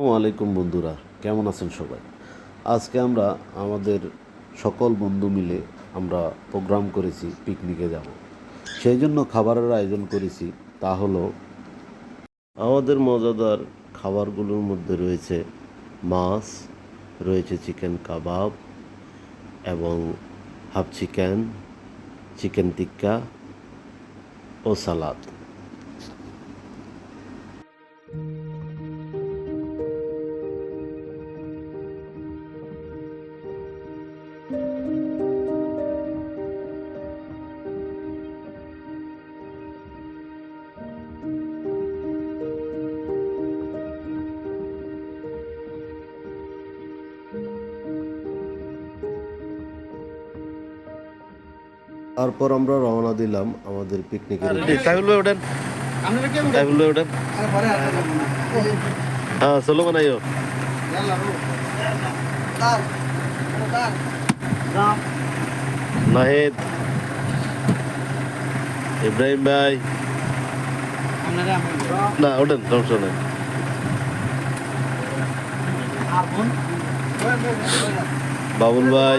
আলাইকুম বন্ধুরা, কেমন আছেন সবাই? আজকে আমরা আমাদের সকল বন্ধু মিলে আমরা প্রোগ্রাম করেছি, পিকনিকে যাব। সেই জন্য খাবারের আয়োজন করেছি, তা হলো আমাদের মজাদার খাবারগুলোর মধ্যে রয়েছে মাছ, রয়েছে চিকেন কাবাব এবং হাফ চিকেন চিকেন টিক্কা ও সালাদ। তারপর আমরা রওনা দিলাম আমাদের পিকনিকের তাইবুল ভাই ওঠেন তাইবুল ভাই ওঠেন হ্যাঁ চলো বানাইও। নাহিদ। ইব্রাহিম ভাই। না ওঠেন সমস্যা নেই। বাবুল ভাই।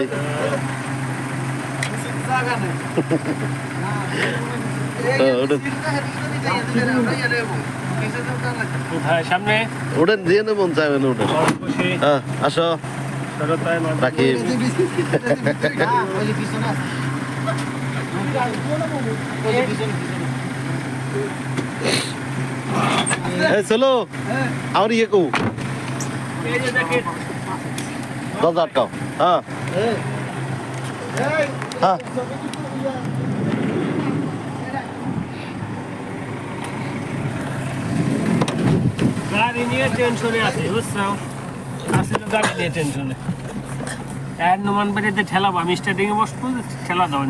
সামনে। ওঠেন দিয়ে না চাইবেন ওঠেন হ্যাঁ আসো। শরতায় চলো। আমার ইয়ে কো। দরজা আটকাও। হ্যাঁ। হ্যাঁ। গাড়ি নিয়ে টেনশনে আছে বুঝছ? আসলে গাড়ি নিয়ে টেনশনে এর নমান বাড়িতে ঠেলাবো আমি স্টার্টিং এ বসবো ঠেলা দাও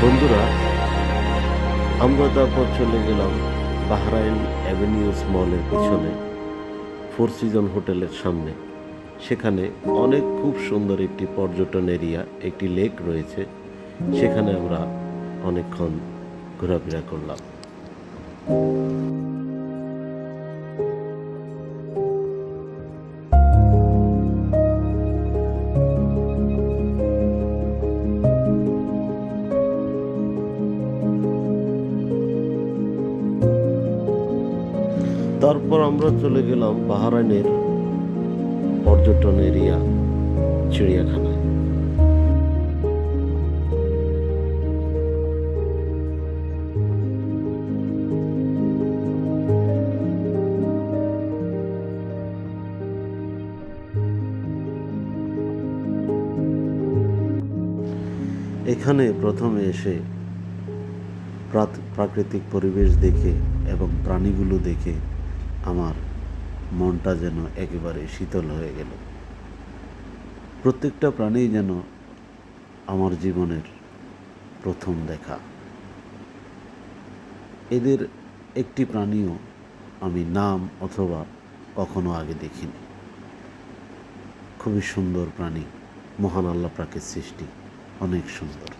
বন্ধুরা আমরা তারপর চলে গেলাম বাহরাইন অ্যাভিনিউস মলের পিছনে। ফোর সিজন হোটেলের সামনে। সেখানে অনেক খুব সুন্দর একটি পর্যটন এরিয়া, একটি লেক রয়েছে। সেখানে আমরা অনেকক্ষণ ঘোরাফেরা করলাম। তারপর আমরা চলে গেলাম বাহরাইনের পর্যটন এরিয়া, চিড়িয়াখানায়। এখানে প্রথমে এসে প্রাকৃতিক পরিবেশ দেখে এবং প্রাণীগুলো দেখে আমার মনটা যেন একেবারে শীতল হয়ে গেল। প্রত্যেকটা প্রাণী যেন আমার জীবনের প্রথম দেখা। এদের একটি প্রাণীও আমি নাম অথবা কখনো আগে দেখিনি। খুবই সুন্দর প্রাণী, মহান আল্লাহ প্রাকের সৃষ্টি, অনেক সুন্দর।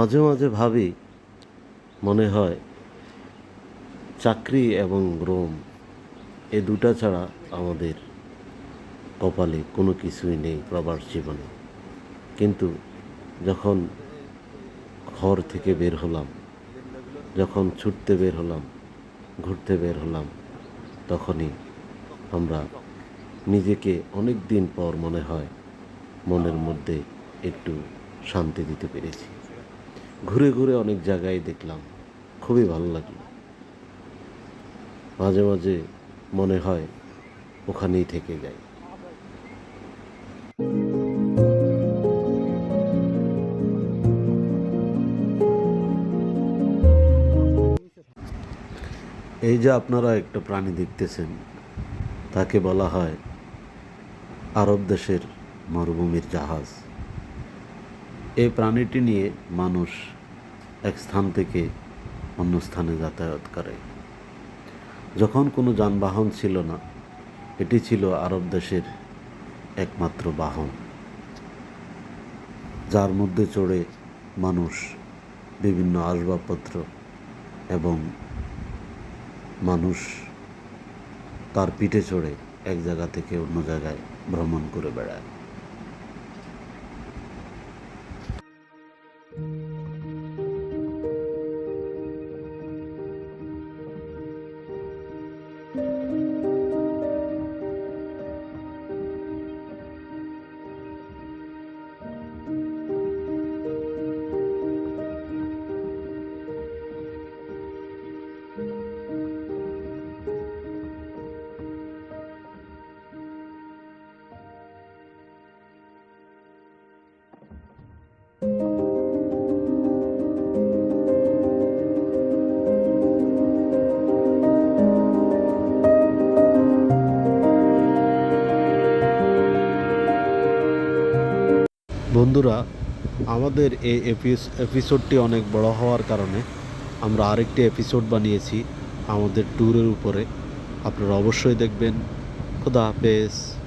মাঝে মাঝে ভাবি, মনে হয় চাকরি এবং রোম, এ দুটা ছাড়া আমাদের কপালে কোনো কিছুই নেই প্রবাস জীবনে। কিন্তু যখন ঘর থেকে বের হলাম, যখন ছুটতে বের হলাম, ঘুরতে বের হলাম, তখনই আমরা নিজেকে অনেক দিন পর মনে হয় মনের মধ্যে একটু শান্তি দিতে পেরেছি। ঘুরে ঘুরে অনেক জায়গায় দেখলাম। খুবই ভালো লাগল। মাঝে মাঝে মনে হয় ওখানেই থেকে যাই। এই যে আপনারা একটা প্রাণী দেখতেছেন, তাকে বলা হয় আরব দেশের মরুভূমির জাহাজ। এই প্রাণীটি নিয়ে মানুষ এক স্থান থেকে অন্য স্থানে যাতায়াত করে। যখন কোনো যানবাহন ছিল না, এটি ছিল আরব দেশের একমাত্র বাহন, যার মধ্যে চড়ে মানুষ বিভিন্ন আসবাবপত্র এবং মানুষ তার পিঠে চড়ে এক জায়গা থেকে অন্য জায়গায় ভ্রমণ করে বেড়ায়। বন্ধুরা, আমাদের এই এপিস- এপিসোডটি অনেক বড় হওয়ার কারণে আমরা আরেকটি এপিসোড বানিয়েছি আমাদের ট্যুরের উপরে। আপনারা অবশ্যই দেখবেন। খুদা হাফেজ।